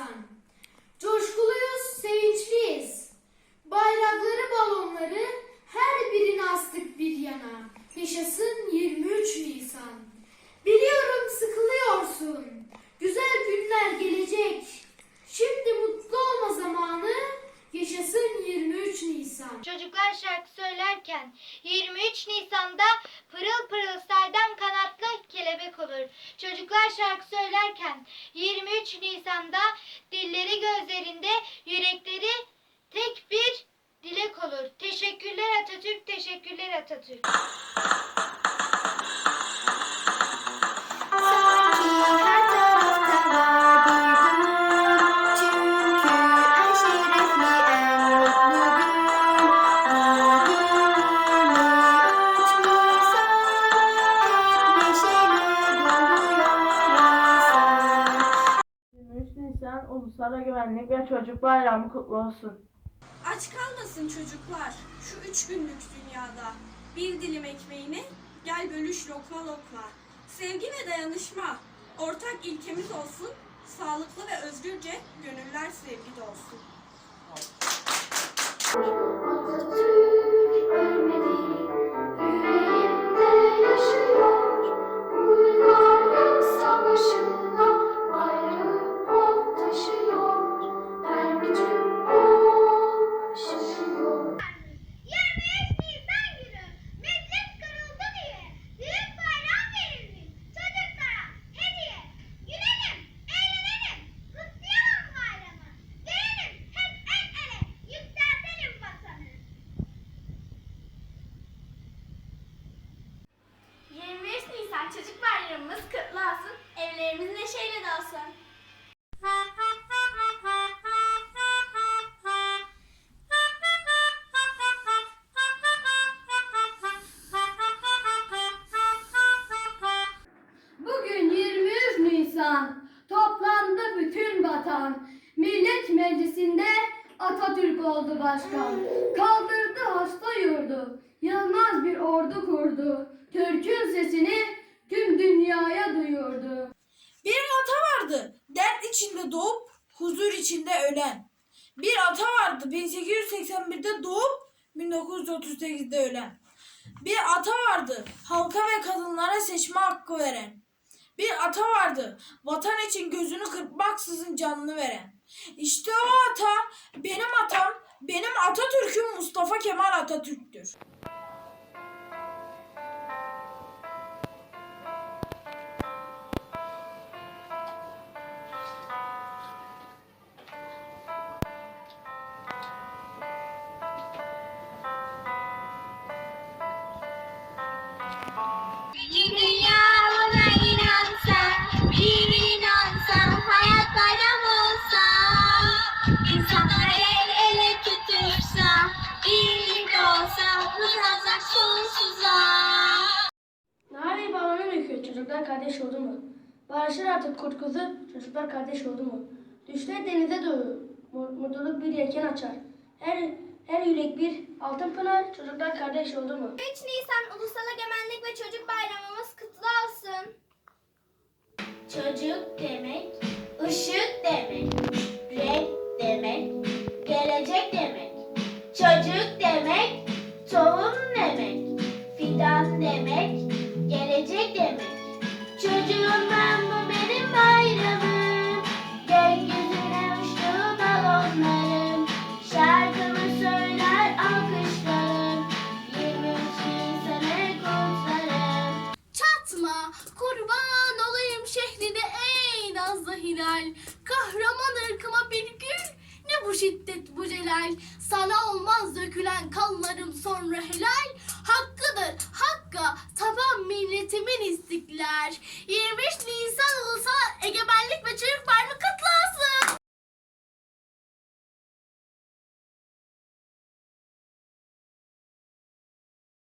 Nisan. Coşkuluyuz, sevinçliyiz. Bayrakları, balonları olur. Çocuklar şarkı söylerken 23 Nisan'da dilleri gözlerinde yürekleri tek bir dilek olur. Teşekkürler Atatürk, teşekkürler Atatürk. 23 Nisan Ulusal Güvenlik ve Çocuk Bayramı kutlu olsun. Aç kalmasın çocuklar şu üç günlük dünyada. Bir dilim ekmeğini gel bölüş lokma lokma. Sevgi ve dayanışma ortak ilkemiz olsun. Sağlıklı ve özgürce gönüller sevgide olsun. Bayramımız kutlu olsun. Evlerimiz neşeyle dolsun. Bugün 23 Nisan toplandı bütün vatan. Millet Meclisi'nde Atatürk oldu başkan. Kaldırdı hasta yurdu. Yılmaz bir ordu kurdu. Türk'ün sesini tüm dünyaya duyurdu. Bir ata vardı, dert içinde doğup, huzur içinde ölen. Bir ata vardı, 1881'de doğup, 1938'de ölen. Bir ata vardı, halka ve kadınlara seçme hakkı veren. Bir ata vardı, vatan için gözünü kırpmaksızın canını veren. İşte o ata, benim atam, benim Atatürk'üm Mustafa Kemal Atatürk'tür. Kardeş oldu mu? Barışır artık kurt kuzu çocuklar kardeş oldu mu? Düşler denize doğru mu- mutluluk bir yelken açar. Her her yürek bir altın pınar çocuklar kardeş oldu mu? 3 Nisan Ulusal Egemenlik ve Çocuk Bayramımız kutlu olsun. Çocuk demek, ışık demek, hilal. Kahraman ırkıma bir gül ne bu şiddet bu celal. Sana olmaz dökülen kanlarım sonra helal.